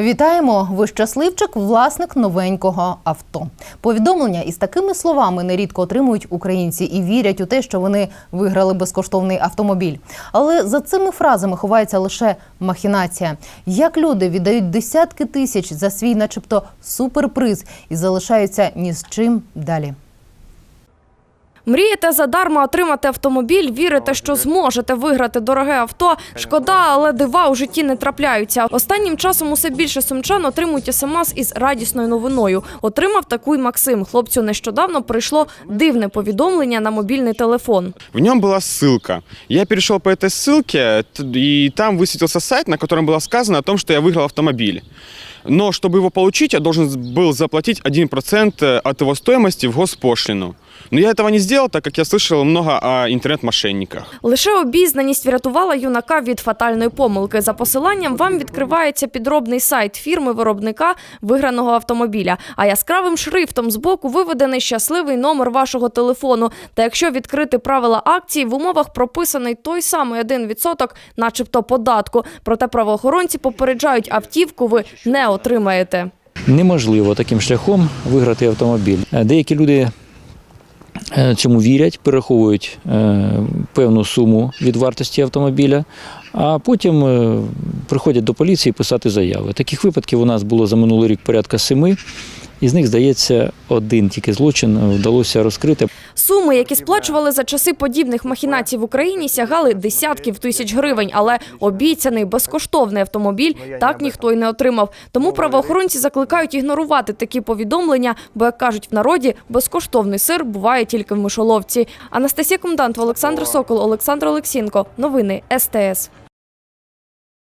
Вітаємо! Ви щасливчик, власник новенького авто. Повідомлення із такими словами нерідко отримують українці і вірять у те, що вони виграли безкоштовний автомобіль. Але за цими фразами ховається лише махінація. Як люди віддають десятки тисяч за свій, начебто, суперприз і залишаються ні з чим далі. Мрієте задарма отримати автомобіль, вірите, що зможете виграти дороге авто. Шкода, але дива у житті не трапляються. Останнім часом усе більше сумчан отримують смс із радісною новиною. Отримав таку й Максим. Хлопцю нещодавно прийшло дивне повідомлення на мобільний телефон. В нем была ссылка. Я перешел по этой ссылке, т- и там высветился сайт, на котором было сказано о том, что я выиграл автомобиль. Но чтобы его получить, я должен был заплатить 1% от его стоимости в госпошлину. Но я этого не сделал, так как я слышал много о интернет-мошенниках. Лише обізнаність врятувала юнака від фатальної помилки. За посиланням вам відкривається підробний сайт фірми виробника виграного автомобіля. А яскравим шрифтом збоку виведений щасливий номер вашого телефону. Та якщо відкрити правила акції, в умовах прописаний той самий 1%, начебто податку. Проте правоохоронці попереджають, автівку ви не отримаєте. неможливо таким шляхом виграти автомобіль. Е, Деякі люди цьому вірять, перераховують е, певну суму від вартості автомобіля, а потім е, приходять до поліції писати заяви. Таких випадків у нас було за минулий рік порядка семи. Із них, здається, один тільки злочин вдалося розкрити. Суми, які сплачували за часи подібних махінацій в Україні, сягали десятків тисяч гривень, але обіцяний безкоштовний автомобіль так ніхто й не отримав. Тому правоохоронці закликають ігнорувати такі повідомлення, бо, як кажуть в народі, безкоштовний сир буває тільки в мишоловці. Анастасія Комдант, Олександр Сокол, Олександр Олексінко. Новини СТС.